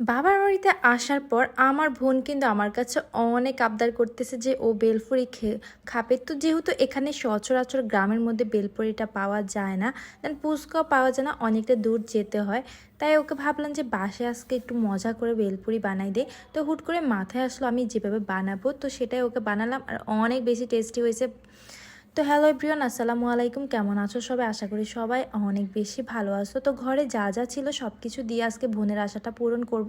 বাবার বাড়িতে আসার পর আমার বোন কিন্তু আমার কাছে অনেক আবদার করতেছে যে ও বেলপুরি খে- খাবে। তো যেহেতু এখানে সচরাচর গ্রামের মধ্যে বেলপুরিটা পাওয়া যায় না দেন পুচকাও পাওয়া যায় না, অনেকটা দূর যেতে হয়। তাই ওকে ভাবলাম যে বাসায় আজকে একটু মজা করে বেলপুরি বানাই দে তো হুট করে মাথায় আসলো আমি যেভাবে বানাবো, তো সেটাই ওকে বানালাম। আর অনেক বেশি টেস্টি হয়েছে। তো হ্যালো প্রিয়ন আসসালামু আলাইকুম। কেমন আছো সবাই? আশা করি সবাই অনেক বেশি ভালো আছো। তো ঘরে যা যা ছিল সব কিছু দিয়ে আজকে বোনের আশাটা পূরণ করব।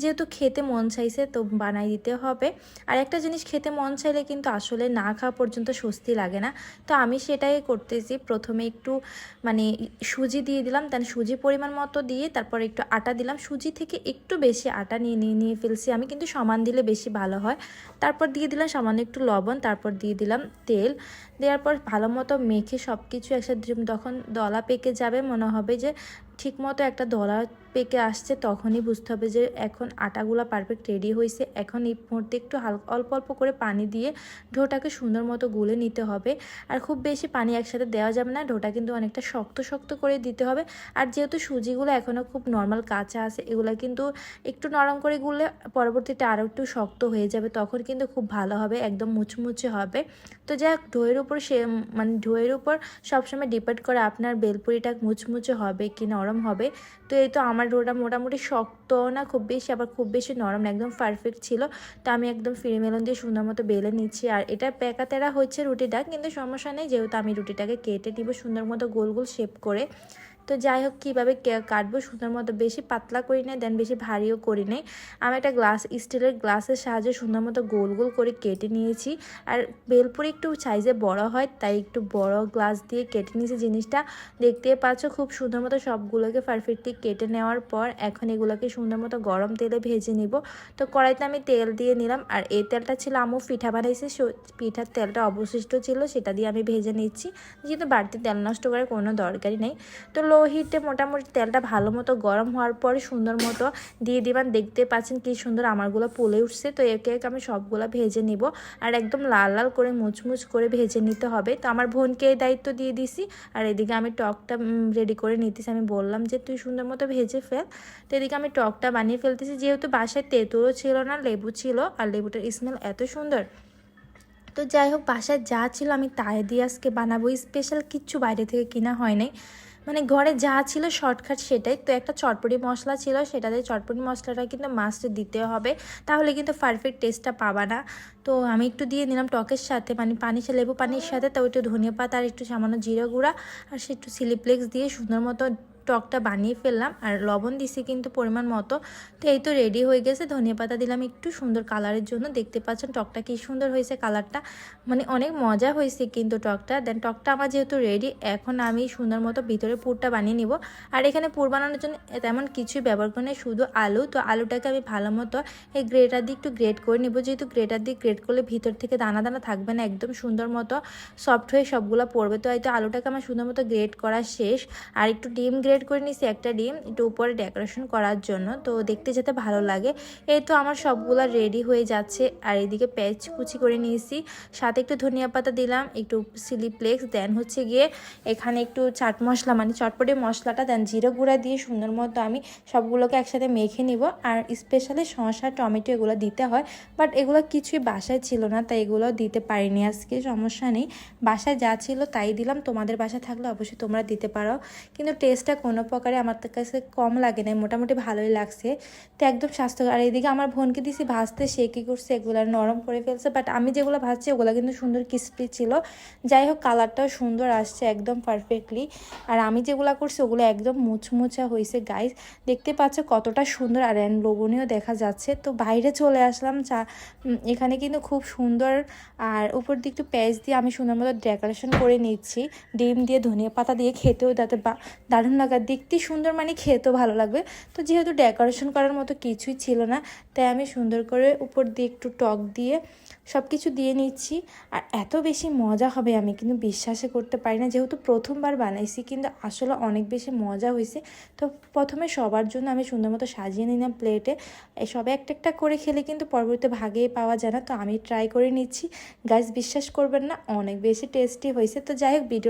যেহেতু খেতে মন চাইছে তো বানাই দিতে হবে। আর একটা জিনিস খেতে মন চাইলে কিন্তু আসলে না খাওয়া পর্যন্ত স্বস্তি লাগে না। তো আমি সেটাই করতেছি। প্রথমে একটু মানে সুজি দিয়ে দিলাম তার সুজি পরিমাণ মতো দিয়ে তারপর একটু আটা দিলাম। সুজি থেকে একটু বেশি আটা নিয়ে নিয়ে নিয়ে ফেলছি আমি, কিন্তু সমান দিলে বেশি ভালো হয়। তারপর দিয়ে দিলাম সামান্য একটু লবণ, তারপর দিয়ে দিলাম তেল। দেওয়ার পর ভালো মতো মেখে সব কিছু একসাথে তখন দলা পেকে যাবে, মনে হবে যে ঠিক মতো একটা দলা পেকে আসছে, তখনই বুঝতে হবে যে এখন আটাগুলো পারফেক্ট রেডি হয়েছে এখন এই মুহূর্তে একটু হালকা অল্প অল্প করে পানি দিয়ে ঢোটাকে সুন্দর মতো গুলে নিতে হবে। আর খুব বেশি পানি একসাথে দেওয়া যাবে না, ঢোটা কিন্তু অনেকটা শক্ত শক্ত করে দিতে হবে। আর যেহেতু সুজিগুলো এখনও খুব নর্মাল কাঁচা আছে, এগুলো কিন্তু একটু নরম করে গুললে পরবর্তীতে আরও একটু শক্ত হয়ে যাবে, তখন কিন্তু খুব ভালো হবে, একদম মুচমুচে হবে। তো যাক ঢোয়ের উপর সে মানে ঢোয়ের উপর সবসময় ডিপেন্ড করে আপনার বেলপুরিটা মুচমুচে হবে কি নরম হবে। তো এই তো আমার ডোটা মোটামুটি শক্ত না, খুব বেশি, আবার খুব বেশি নরম একদম পারফেক্ট ছিল। তো আমি একদম ফিরে মেলন দিয়ে সুন্দর মতো বেলে নিচ্ছি। আর এটা প্যাকাতেরা হচ্ছে রুটিটা, কিন্তু সমস্যা নেই, যেহেতু আমি রুটিটাকে কেটে দিব সুন্দর মতো গোল গোল শেপ করে। তো যাই হোক, কীভাবে কাটবো? সুন্দর মতো বেশি পাতলা করি নাই দেন বেশি ভারীও করি নাই। আমি একটা গ্লাস, স্টিলের গ্লাসের সাহায্যে সুন্দর মতো গোল গোল করে কেটে নিয়েছি। আর বেলপুরি একটু সাইজে বড় হয়, তাই একটু বড় গ্লাস দিয়ে কেটে নিয়েছি জিনিসটা। দেখতে পাচ্ছ, খুব সুন্দর মতো সবগুলোকে পারফেক্টলি কেটে নেওয়ার পর এখন এগুলোকে সুন্দর মতো গরম তেলে ভেজে নিব। তো কড়াইতে আমি তেল দিয়ে নিলাম, আর এই তেলটা ছিল আমু পিঠা বানাইছে পিঠার তেলটা অবশিষ্ট ছিল, সেটা দিয়ে আমি ভেজে নিচ্ছি। যেহেতু বাড়তি তেল নষ্ট করার কোনো দরকারই নেই। তো লো হিটে মোটামুটি তেলটা ভালো মতো গরম হওয়ার পরে সুন্দর মতো দিয়ে দিবেন। দেখতে পাচ্ছেন কি সুন্দর আমারগুলো পুলে উঠছে। তো একে একে আমি সবগুলো ভেজে নিব। আর একদম লাল লাল করে মুচমুচ করে ভেজে নিতে হবে। তো আমার বোনকে এই দায়িত্ব দিয়ে দিছি। আর এদিকে আমি টকটা রেডি করে নিতেছি। আমি বললাম যে, তুই সুন্দর মতো ভেজে ফেল। তো এদিকে আমি টকটা বানিয়ে ফেলতেছি। যেহেতু বাসায় তেঁতুলও ছিল না, লেবু ছিল। আর লেবুটার স্মেল এত সুন্দর। তো যাই হোক, বাসায় যা ছিল আমি তাই দিয়ে আজকে বানাবো। স্পেশাল কিচ্ছু বাইরে থেকে কিনা হয় নাই। মানে ঘরে যা ছিল শর্টকাট সেটাই। তো একটা চটপটি মশলা ছিল সেটাতে চটপটি মশলাটা কিন্তু মাস্ট দিতে হবে। তাহলে কিন্তু পারফেক্ট টেস্টটা পাবা না। তো আমি একটু দিয়ে নিলাম টকের সাথে মানে পানি লেবু পানির সাথে তো একটু ধনিয়া পাতা আর একটু সামান্য জিরা গুঁড়া, আর সে একটু সিলিপ্লেক্স দিয়ে সুন্দর মতো টকটা বানিয়ে ফেললাম আর লবণ দিছি কিন্তু পরিমাণ মতো। তো এই তো রেডি হয়ে গেছে। ধনিয়া পাতা দিলাম একটু সুন্দর কালারের জন্য। দেখতে পাচ্ছেন টকটা কি সুন্দর হয়েছে কালারটা মানে অনেক মজা হয়েছে কিন্তু টকটা। দেন টকটা আমার যেহেতু রেডি এখন আমি সুন্দর মতো ভিতরে পুরটা বানিয়ে নিব। আর এখানে পুর বানানোর জন্য তেমন কিছুই ব্যবহার করে শুধু আলু। তো আলুটাকে আমি ভালো মতো এই গ্রেটার দিয়ে একটু গ্রেট করে নিব। যেহেতু গ্রেটার দিয়ে গ্রেট করলে ভিতর থেকে দানা দানা থাকবে না, একদম সুন্দর মতো সফট হয়ে সবগুলো পড়বে। তো হয়তো আলুটাকে আমার সুন্দর মতো গ্রেট করা শেষ। আর একটু ডিম গ্রেট করে নিছি একটা ডিম, একটু উপরে ডেকোরেশন করার জন্য। তো দেখতে যেতে ভালো লাগে। এই তো আমার সবগুলা রেডি হয়ে যাচ্ছে। আর এদিকে পেঁয়াজ কুচি করে নিয়েছি। সাথে একটু ধনিয়া পাতা দিলাম, একটু সিলি সিলিপ্লেক্স দেন হচ্ছে গিয়ে এখানে একটু চাট মশলা মানে চটপটি মশলাটা দেন জিরো গুঁড়া দিয়ে সুন্দর মতো আমি সবগুলোকে একসাথে মেখে নিব। আর স্পেশালি শসা, টমেটো এগুলো দিতে হয় বাট এগুলো কিছুই বাসায় ছিল না, তাই এগুলো দিতে পারিনি আজকে, সমস্যা নেই। বাসায় যা ছিল তাই দিলাম। তোমাদের বাসায় থাকলে অবশ্যই তোমরা দিতে পারো। কিন্তু টেস্টটা কোনো প্রকারে আমার কাছে কম লাগে না মোটামুটি ভালোই লাগছে। তো একদম স্বাস্থ্যকর, আর এইদিকে আমার বোনকে দিছি ভাজতে, সে কী করছে, এগুলো নরম করে ফেলছে বাট আমি যেগুলো ভাজছি ওগুলো কিন্তু সুন্দর ক্রিস্পি ছিল। যাই হোক কালারটাও সুন্দর আসছে, একদম পারফেক্টলি আর আমি যেগুলো করছি ওগুলো একদম মুচমুচা হয়েছে গাইস দেখতে পাচ্ছ কতটা সুন্দর আর লোভনীয় দেখা যাচ্ছে। তো বাইরে চলে আসলাম, চা এখানে কিন্তু খুব সুন্দর। আর উপর দিক একটু পেঁয়াজ দিয়ে আমি সুন্দর মতো ডেকোরেশন করে নিচ্ছি। ডিম দিয়ে ধনিয়া পাতা দিয়ে খেতেও যাতে দারুণ লাগার দেখতে সুন্দর মানে খেতেও ভালো লাগবে। তো যেহেতু ডেকোরেশন করার মতো কিছুই ছিল না, তাই আমি সুন্দর করে উপর দিয়ে একটু টক দিয়ে সব কিছু দিয়ে নিচ্ছি। আর এত বেশি মজা হবে আমি কিন্তু বিশ্বাসে করতে পারি না। যেহেতু প্রথমবার বানাইছি, কিন্তু আসলে অনেক বেশি মজা হয়েছে। তো প্রথমে সবার জন্য আমি সুন্দর মতো সাজিয়ে নিলাম প্লেটে সবে একটা একটা করে খেলে কিন্তু পরবর্তীতে ভাগেই পাওয়া যায় না। তো আমি ট্রাই করে নিচ্ছি। গাছ বিশ্বাস করবেন না, অনেক বেশি টেস্টি হয়েছে। তো যাই হোক ভিডিও